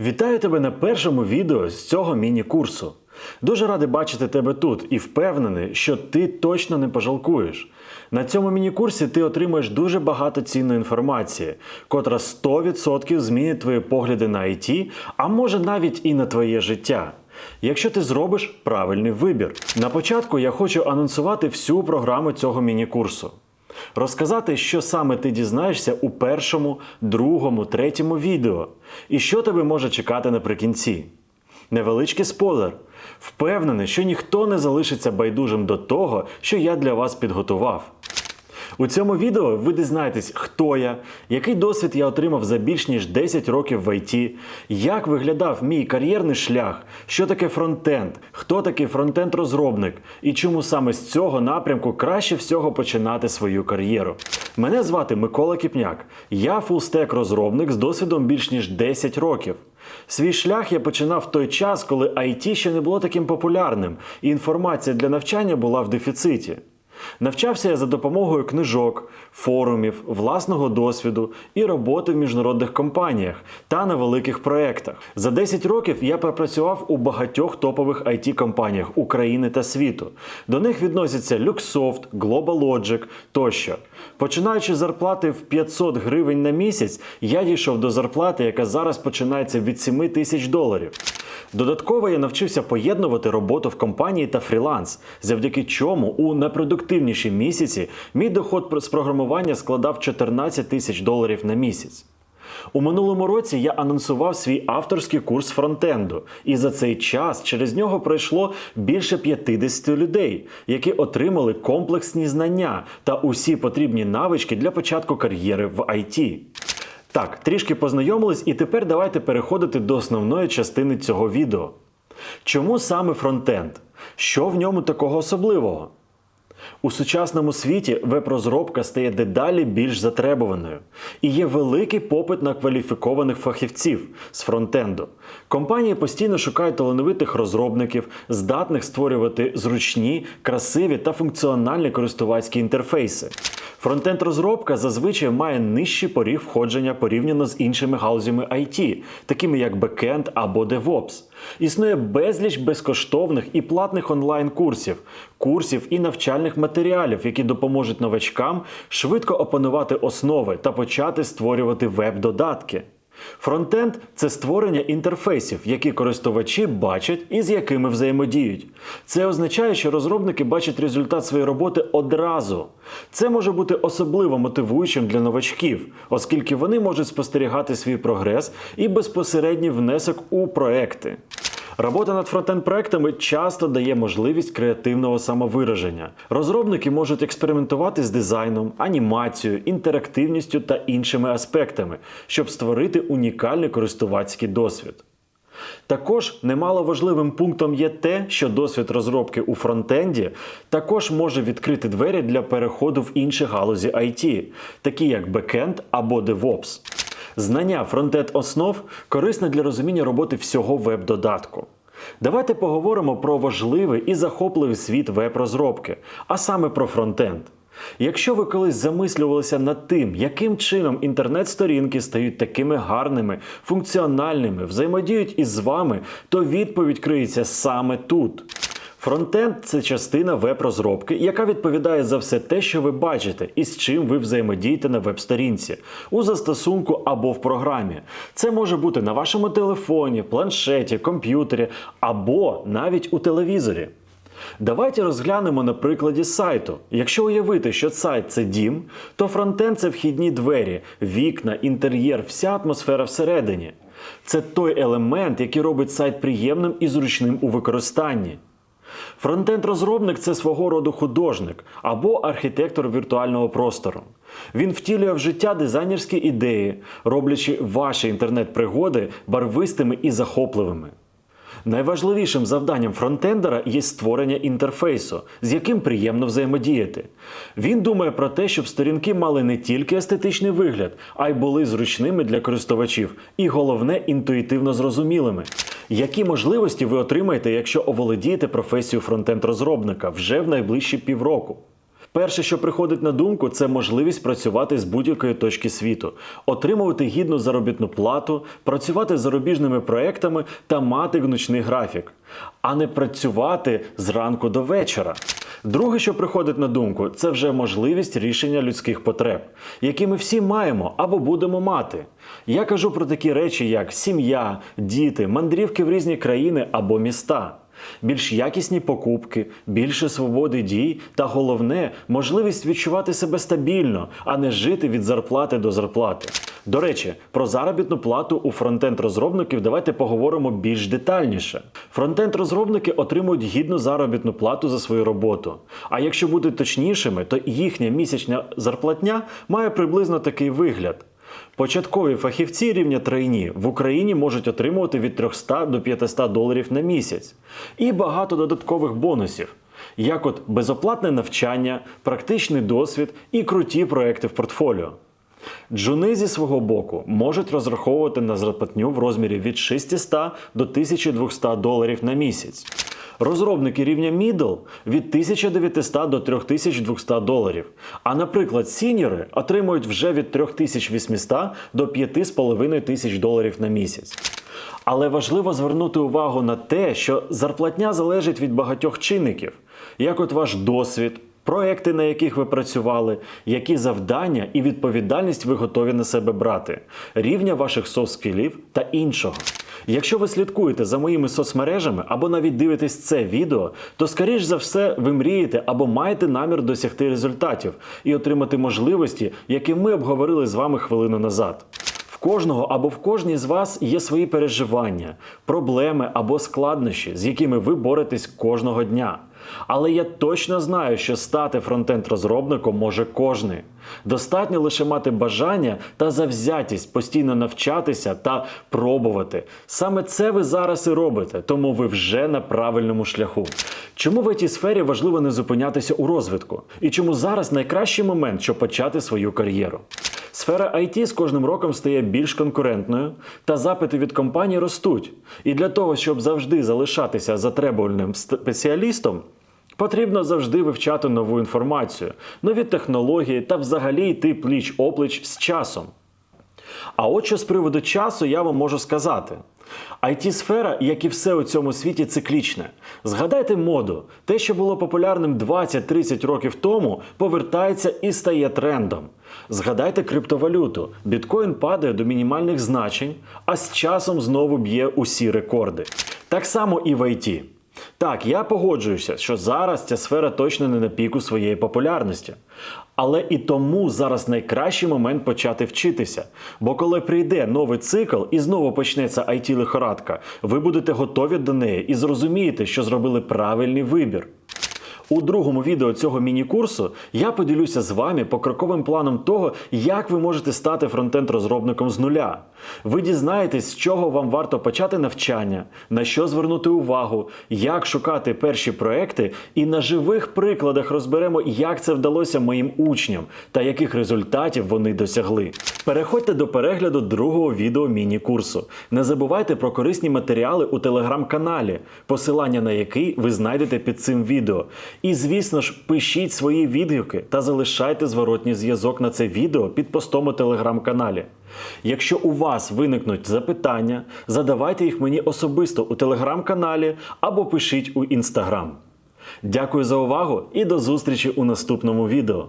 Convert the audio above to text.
Вітаю тебе на першому відео з цього міні-курсу. Дуже радий бачити тебе тут і впевнений, що ти точно не пожалкуєш. На цьому міні-курсі ти отримаєш дуже багато цінної інформації, котра 100% змінить твої погляди на IT, а може навіть і на твоє життя. Якщо ти зробиш правильний вибір. На початку я хочу анонсувати всю програму цього міні-курсу. Розказати, що саме ти дізнаєшся у першому, другому, третьому відео, і що тебе може чекати наприкінці. Невеличкий спойлер. Впевнений, що ніхто не залишиться байдужим до того, що я для вас підготував. У цьому відео ви дізнаєтесь, хто я, який досвід я отримав за більш ніж 10 років в ІТ, як виглядав мій кар'єрний шлях, що таке фронтенд, хто такий фронтенд-розробник і чому саме з цього напрямку краще всього починати свою кар'єру. Мене звати Микола Кіпняк. Я фулстек розробник з досвідом більш ніж 10 років. Свій шлях я починав в той час, коли IT ще не було таким популярним, і інформація для навчання була в дефіциті. Навчався я за допомогою книжок, форумів, власного досвіду і роботи в міжнародних компаніях та на великих проєктах. За 10 років я пропрацював у багатьох топових it компаніях України та світу. До них відносяться Luxsoft, GlobalLogic тощо. Починаючи з зарплати в 500 гривень на місяць, я дійшов до зарплати, яка зараз починається від 7 тисяч доларів. Додатково я навчився поєднувати роботу в компанії та фріланс, завдяки чому у найпродуктивніші місяці мій доход з програмування складав 14 тисяч доларів на місяць. У минулому році я анонсував свій авторський курс фронтенду, і за цей час через нього пройшло більше 50 людей, які отримали комплексні знання та усі потрібні навички для початку кар'єри в IT. Так, трішки познайомились, і тепер давайте переходити до основної частини цього відео. Чому саме фронтенд? Що в ньому такого особливого? У сучасному світі веб-розробка стає дедалі більш затребуваною, і є великий попит на кваліфікованих фахівців з фронтенду. Компанії постійно шукають талановитих розробників, здатних створювати зручні, красиві та функціональні користувацькі інтерфейси. Фронтенд-розробка зазвичай має нижчий поріг входження порівняно з іншими галузями IT, такими як бекенд або DevOps. Існує безліч безкоштовних і платних онлайн-курсів, курсів і навчальних матеріалів, які допоможуть новачкам швидко опанувати основи та почати створювати веб-додатки. Фронтенд це створення інтерфейсів, які користувачі бачать і з якими взаємодіють. Це означає, що розробники бачать результат своєї роботи одразу. Це може бути особливо мотивуючим для новачків, оскільки вони можуть спостерігати свій прогрес і безпосередній внесок у проекти. Робота над фронтенд-проектами часто дає можливість креативного самовираження. Розробники можуть експериментувати з дизайном, анімацією, інтерактивністю та іншими аспектами, щоб створити унікальний користувацький досвід. Також немало важливим пунктом є те, що досвід розробки у фронтенді також може відкрити двері для переходу в інші галузі IT, такі як бекенд або DevOps. Знання фронтенд основ корисне для розуміння роботи всього веб-додатку. Давайте поговоримо про важливий і захопливий світ веб-розробки, а саме про фронтенд. Якщо ви колись замислювалися над тим, яким чином інтернет-сторінки стають такими гарними, функціональними, взаємодіють із вами, то відповідь криється саме тут. Фронтенд це частина веб-розробки, яка відповідає за все те, що ви бачите, і з чим ви взаємодієте на веб-сторінці, у застосунку або в програмі. Це може бути на вашому телефоні, планшеті, комп'ютері або навіть у телевізорі. Давайте розглянемо на прикладі сайту. Якщо уявити, що сайт це дім, то фронтенд це вхідні двері, вікна, інтер'єр, вся атмосфера всередині. Це той елемент, який робить сайт приємним і зручним у використанні. Фронтенд-розробник це свого роду художник або архітектор віртуального простору. Він втілює в життя дизайнерські ідеї, роблячи ваші інтернет-пригоди барвистими і захопливими. Найважливішим завданням фронтендера є створення інтерфейсу, з яким приємно взаємодіяти. Він думає про те, щоб сторінки мали не тільки естетичний вигляд, а й були зручними для користувачів, і головне інтуїтивно зрозумілими. Які можливості ви отримаєте, якщо оволодієте професією фронтенд-розробника вже в найближчі півроку? Перше, що приходить на думку, це можливість працювати з будь-якої точки світу, отримувати гідну заробітну плату, працювати з зарубіжними проектами та мати гнучний графік, а не працювати зранку до вечора. Друге, що приходить на думку, це вже можливість рішення людських потреб, які ми всі маємо або будемо мати. Я кажу про такі речі, як сім'я, діти, мандрівки в різні країни або міста. Більш якісні покупки, більше свободи дій та головне можливість відчувати себе стабільно, а не жити від зарплати до зарплати. До речі, про заробітну плату у фронтенд-розробників давайте поговоримо більш детальніше. Фронтенд-розробники отримують гідну заробітну плату за свою роботу. А якщо бути точнішими, то їхня місячна зарплатня має приблизно такий вигляд. Початкові фахівці рівня трейні в Україні можуть отримувати від 300 до 500 доларів на місяць і багато додаткових бонусів, як от безоплатне навчання, практичний досвід і круті проекти в портфоліо. Джуни зі свого боку можуть розраховувати на зарплатню в розмірі від 600 до 1200 доларів на місяць. Розробники рівня Middle від 1900 до 3200 доларів. А, наприклад, сіньори отримують вже від 3800 до 5500 доларів на місяць. Але важливо звернути увагу на те, що зарплатня залежить від багатьох чинників, як от ваш досвід, проекти, на яких ви працювали, які завдання і відповідальність ви готові на себе брати, рівня ваших софт-скілів та іншого. Якщо ви слідкуєте за моїми соцмережами або навіть дивитесь це відео, то скоріш за все ви мрієте або маєте намір досягти результатів і отримати можливості, які ми обговорили з вами хвилину назад. В кожного або в кожній з вас є свої переживання, проблеми або складнощі, з якими ви боретесь кожного дня. Але я точно знаю, що стати фронтенд-розробником може кожний. Достатньо лише мати бажання та завзятість постійно навчатися та пробувати. Саме це ви зараз і робите, тому ви вже на правильному шляху. Чому в цій сфері важливо не зупинятися у розвитку? І чому зараз найкращий момент, щоб почати свою кар'єру? Сфера IT з кожним роком стає більш конкурентною, та запити від компаній ростуть. І для того, щоб завжди залишатися затребувальним спеціалістом, потрібно завжди вивчати нову інформацію, нові технології та взагалі йти пліч опліч з часом. А от що з приводу часу я вам можу сказати. it сфера як і все у цьому світі, циклічне. Згадайте моду, те, що було популярним 20-30 років тому, повертається і стає трендом. Згадайте криптовалюту. Біткоін падає до мінімальних значень, а з часом знову б'є усі рекорди. Так само і в IT. Так, я погоджуюся, що зараз ця сфера точно не на піку своєї популярності. Але і тому зараз найкращий момент почати вчитися. Бо коли прийде новий цикл і знову почнеться it лихорадка, ви будете готові до неї і зрозумієте, що зробили правильний вибір. У другому відео цього міні-курсу я поділюся з вами покроковим планом того, як ви можете стати фронтенд-розробником з нуля. Ви дізнаєтесь, з чого вам варто почати навчання, на що звернути увагу, як шукати перші проекти, і на живих прикладах розберемо, як це вдалося моїм учням та яких результатів вони досягли. Переходьте до перегляду другого відео міні-курсу. Не забувайте про корисні матеріали у телеграм-каналі, посилання на який ви знайдете під цим відео. І, звісно ж, пишіть свої відгуки та залишайте зворотній зв'язок на це відео під постом у телеграм-каналі. Якщо у вас виникнуть запитання, задавайте їх мені особисто у телеграм-каналі або пишіть у інстаграм. Дякую за увагу і до зустрічі у наступному відео.